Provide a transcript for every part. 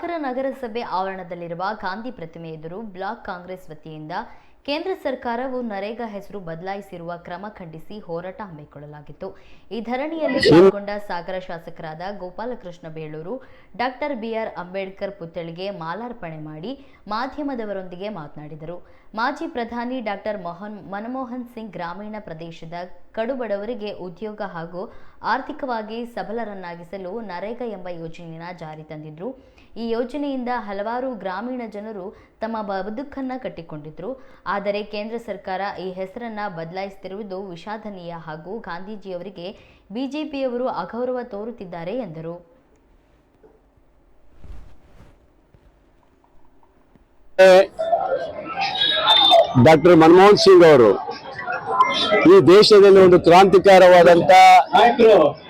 ಸಾಗರ ನಗರಸಭೆ ಆವರಣದಲ್ಲಿರುವ ಗಾಂಧಿ ಪ್ರತಿಮೆ ಎದುರು ಬ್ಲಾಕ್ ಕಾಂಗ್ರೆಸ್ ವತಿಯಿಂದ ಕೇಂದ್ರ ಸರ್ಕಾರವು ನರೇಗಾ ಹೆಸರು ಬದಲಾಯಿಸಿರುವ ಕ್ರಮ ಖಂಡಿಸಿ ಹೋರಾಟ ಹಮ್ಮಿಕೊಳ್ಳಲಾಗಿತ್ತು. ಈ ಧರಣಿಯಲ್ಲಿ ಪಾಲ್ಗೊಂಡ ಸಾಗರ ಶಾಸಕರಾದ Gopalakrishna Beluru doctor B R Ambedkar ಪುತ್ಥಳಿಗೆ ಮಾಲಾರ್ಪಣೆ ಮಾಡಿ ಮಾಧ್ಯಮದವರೊಂದಿಗೆ ಮಾತನಾಡಿದರು. ಮಾಜಿ ಪ್ರಧಾನಿ ಡಾಕ್ಟರ್ ಮೋಹನ್ ಮನಮೋಹನ್ ಸಿಂಗ್ ಗ್ರಾಮೀಣ ಪ್ರದೇಶದ ಕಡುಬಡವರಿಗೆ ಉದ್ಯೋಗ ಹಾಗೂ ಆರ್ಥಿಕವಾಗಿ ಸಬಲರನ್ನಾಗಿಸಲು ನರೇಗಾ ಎಂಬ ಯೋಜನೆಯನ್ನು ಜಾರಿ ತಂದಿದ್ರು. ಈ ಯೋಜನೆಯಿಂದ ಹಲವಾರು ಗ್ರಾಮೀಣ ಜನರು ತಮ್ಮ ಬದುಕನ್ನು ಕಟ್ಟಿಕೊಂಡಿದ್ರು. ಆದರೆ ಕೇಂದ್ರ ಸರ್ಕಾರ ಈ ಹೆಸರನ್ನ ಬದಲಾಯಿಸುತ್ತಿರುವುದು ವಿಷಾದನೀಯ ಹಾಗೂ ಗಾಂಧೀಜಿಯವರಿಗೆ ಬಿಜೆಪಿಯವರು ಅಗೌರವ ತೋರುತ್ತಿದ್ದಾರೆ ಎಂದರು. ಡಾಕ್ಟರ್ ಮನಮೋಹನ್ ಸಿಂಗ್ ಅವರು, ಈ ದೇಶದಲ್ಲಿ ಒಂದು ಕ್ರಾಂತಿಕಾರವಾದಂತ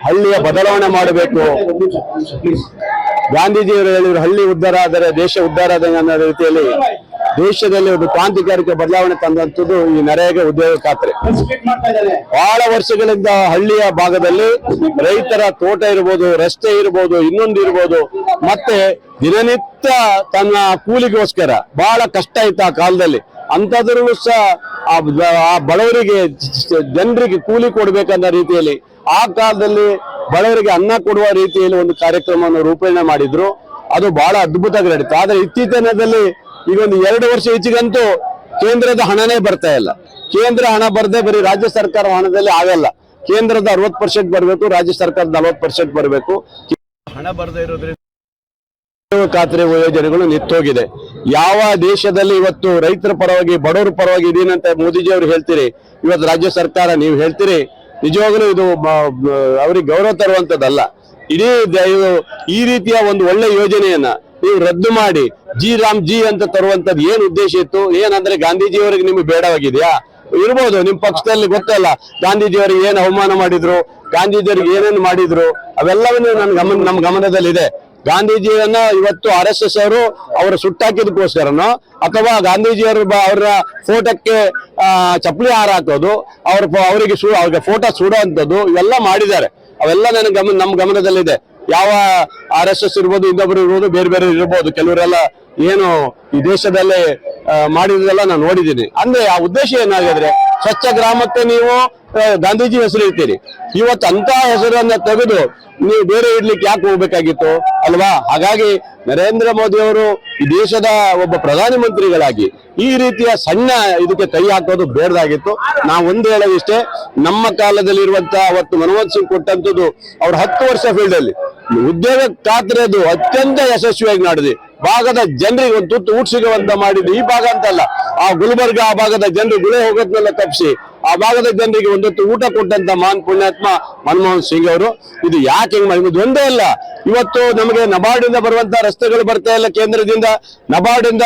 ಹಳ್ಳಿಯ ಬದಲಾವಣೆ ಮಾಡಬೇಕು. ಗಾಂಧೀಜಿಯವರು ಹೇಳಿದ್ರು ಹಳ್ಳಿ ಉದ್ಧಾರ ಆದರೆ ದೇಶ ಉದ್ಧಾರ ಆದ ರೀತಿಯಲ್ಲಿ ದೇಶದಲ್ಲಿ ಒಂದು ಕ್ರಾಂತಿಕಾರಿಕ ಬದಲಾವಣೆ ತಂದಂಥದ್ದು ಈ ನರೇಗಾ ಉದ್ಯೋಗ ಖಾತ್ರಿ. ಬಹಳ ವರ್ಷಗಳಿಂದ ಹಳ್ಳಿಯ ಭಾಗದಲ್ಲಿ ರೈತರ ತೋಟ ಇರ್ಬೋದು, ರಸ್ತೆ ಇರ್ಬೋದು, ಇನ್ನೊಂದು ಇರ್ಬೋದು, ಮತ್ತೆ ದಿನನಿತ್ಯ ತನ್ನ ಕೂಲಿಗೋಸ್ಕರ ಬಹಳ ಕಷ್ಟ ಇತ್ತು ಆ ಕಾಲದಲ್ಲಿ. ಅಂತದ್ರೂ ಸಹ ಆ ಬಡವರಿಗೆ ಜನರಿಗೆ ಕೂಲಿ ಕೊಡ್ಬೇಕನ್ನ ರೀತಿಯಲ್ಲಿ ಆ ಕಾಲದಲ್ಲಿ ಬಡವರಿಗೆ ಅನ್ನ ಕೊಡುವ ರೀತಿಯಲ್ಲಿ ಒಂದು ಕಾರ್ಯಕ್ರಮವನ್ನು ರೂಪಣೆ ಮಾಡಿದ್ರು. ಅದು ಬಹಳ ಅದ್ಭುತವಾಗಿ ನಡೀತು. ಆದ್ರೆ ಇತ್ತೀಚಿನದಲ್ಲಿ ಈಗ ಒಂದು ಎರಡು ವರ್ಷ ಈಚೆಗಂತೂ ಕೇಂದ್ರದ ಹಣನೇ ಬರ್ತಾ ಇಲ್ಲ. ಕೇಂದ್ರ ಹಣ ಬರದೆ ಬರೀ ರಾಜ್ಯ ಸರ್ಕಾರ ಹಣದಲ್ಲಿ ಆಗಲ್ಲ. ಕೇಂದ್ರದ ಅರವತ್ ಪರ್ಸೆಂಟ್ ಬರಬೇಕು ರಾಜ್ಯ ಸರ್ಕಾರದ ನಲವತ್ತು ಪರ್ಸೆಂಟ್ ಬರಬೇಕು. ಹಣ ಬರದೇ ಇರೋದ್ರಿಂದ ಖಾತ್ರಿ ಯೋಜನೆಗಳು ನಿಂತೋಗಿದೆ. ಯಾವ ದೇಶದಲ್ಲಿ ಇವತ್ತು ರೈತರ ಪರವಾಗಿ ಬಡವರ ಪರವಾಗಿ ಇದೀನಂತ ಮೋದಿಜಿ ಅವರು ಹೇಳ್ತೀರಿ? ಇವತ್ತು ರಾಜ್ಯ ಸರ್ಕಾರ ನೀವು ಹೇಳ್ತೀರಿ? ನಿಜವಾಗ್ಲೂ ಇದು ಅವ್ರಿಗೆ ಗೌರವ ತರುವಂತದ್ದಲ್ಲ ಇಡೀ ಈ ರೀತಿಯ ಒಂದು ಒಳ್ಳೆ ಯೋಜನೆಯನ್ನ ನೀವು ರದ್ದು ಮಾಡಿ, ಜಿ ರಾಮ್ ಜಿ ಅಂತ ತರುವಂತದ್ದು ಏನ್ ಉದ್ದೇಶ ಇತ್ತು? ಏನಂದ್ರೆ ಗಾಂಧೀಜಿಯವರಿಗೆ ನಿಮ್ಗೆ ಬೇಡವಾಗಿದೆಯಾ? ಇರ್ಬೋದು, ನಿಮ್ ಪಕ್ಷದಲ್ಲಿ ಗೊತ್ತಲ್ಲ ಗಾಂಧೀಜಿಯವರಿಗೆ ಏನ್ ಅವಮಾನ ಮಾಡಿದ್ರು? ಗಾಂಧೀಜಿಯವರಿಗೆ ಏನೇನು ಮಾಡಿದ್ರು? ಅವೆಲ್ಲವನ್ನೂ ನನ್ನ ಗಮನ ನಮ್ಮ ಗಮನದಲ್ಲಿದೆ. ಗಾಂಧೀಜಿಯನ್ನ ಇವತ್ತು ಆರ್ ಎಸ್ ಎಸ್ ಅವರು ಅವರು ಸುಟ್ಟಾಕಿದಕ್ಕೋಸ್ಕರನೋ ಅಥವಾ ಗಾಂಧೀಜಿಯವರು ಅವರ ಫೋಟೋಕ್ಕೆ ಚಪ್ಪಲಿ ಹಾರ ಹಾಕೋದು ಅವ್ರ ಅವರಿಗೆ ಅವ್ರಿಗೆ ಫೋಟೋ ಸುಡುವಂಥದ್ದು ಇವೆಲ್ಲ ಮಾಡಿದ್ದಾರೆ. ಅವೆಲ್ಲ ನನ್ನ ಗಮನ ನಮ್ಮ ಗಮನದಲ್ಲಿದೆ. ಯಾವ ಆರ್ ಎಸ್ ಎಸ್ ಇರ್ಬೋದು, ಇನ್ನೊಬ್ರು ಇರ್ಬೋದು, ಬೇರೆ ಬೇರೆ ಇರ್ಬೋದು, ಕೆಲವರೆಲ್ಲ ಏನು ಈ ದೇಶದಲ್ಲಿ ಮಾಡಿದ್ರೆಲ್ಲ ನಾನು ನೋಡಿದ್ದೀನಿ. ಅಂದ್ರೆ ಆ ಉದ್ದೇಶ ಏನಾಗಿದ್ರೆ ಸ್ವಚ್ಛ ಗ್ರಾಮಕ್ಕೆ ನೀವು ಗಾಂಧೀಜಿ ಹೆಸರು ಇರ್ತೀರಿ ಇವತ್ತು ಅಂತ ಹೆಸರನ್ನ ತೆಗೆದು ನೀವು ಬೇರೆ ಇಡ್ಲಿಕ್ಕೆ ಯಾಕೆ ಹೋಗ್ಬೇಕಾಗಿತ್ತು? ಅಲ್ವಾ? ಹಾಗಾಗಿ ನರೇಂದ್ರ ಮೋದಿ ಅವರು ಈ ದೇಶದ ಒಬ್ಬ ಪ್ರಧಾನಿ ಮಂತ್ರಿಗಳಾಗಿ ಈ ರೀತಿಯ ಸಣ್ಣ ಇದಕ್ಕೆ ಕೈ ಹಾಕೋದು ಬೇಡದಾಗಿತ್ತು. ನಾವು ಒಂದು ಹೇಳೋದಿಷ್ಟೇ ನಮ್ಮ ಕಾಲದಲ್ಲಿ ಇರುವಂತ ಅವತ್ತು ಮನಮೋಹನ್ ಸಿಂಗ್ ಕೊಟ್ಟಂತದ್ದು ಅವ್ರ ಹತ್ತು ವರ್ಷ ಫೀಲ್ಡ್ ಅಲ್ಲಿ. ಉದ್ಯೋಗ ಖಾತ್ರಿಯದು ಅತ್ಯಂತ ಯಶಸ್ವಿಯಾಗಿ ನಡೆದಿ. ಭಾಗದ ಜನರಿಗೆ ಒಂದು ತುತ್ತು ಊಟ ಸಿಗುವಂತ ಮಾಡಿದ್ದು. ಈ ಭಾಗ ಅಂತಲ್ಲ, ಆ ಗುಲ್ಬರ್ಗ, ಆ ಭಾಗದ ಜನರು ಗುಳೆ ಹೋಗೋದನ್ನೆಲ್ಲ ತಪ್ಪಿಸಿ, ಆ ಭಾಗದ ಜನರಿಗೆ ಒಂದೊತ್ತು ಊಟ ಕೊಟ್ಟಂತ ಮಾನ್ ಪುಣ್ಯಾತ್ಮ ಮನಮೋಹನ್ ಸಿಂಗ್ ಅವರು. ಇದು ಯಾಕೆ ಹೆಂಗ್ ಒಂದೇ ಅಲ್ಲ, ಇವತ್ತು ನಮಗೆ ನಬಾರ್ಡಿಂದ ಬರುವಂತ ರಸ್ತೆಗಳು ಬರ್ತಾ ಇಲ್ಲ ಕೇಂದ್ರದಿಂದ. ನಬಾರ್ಡಿಂದ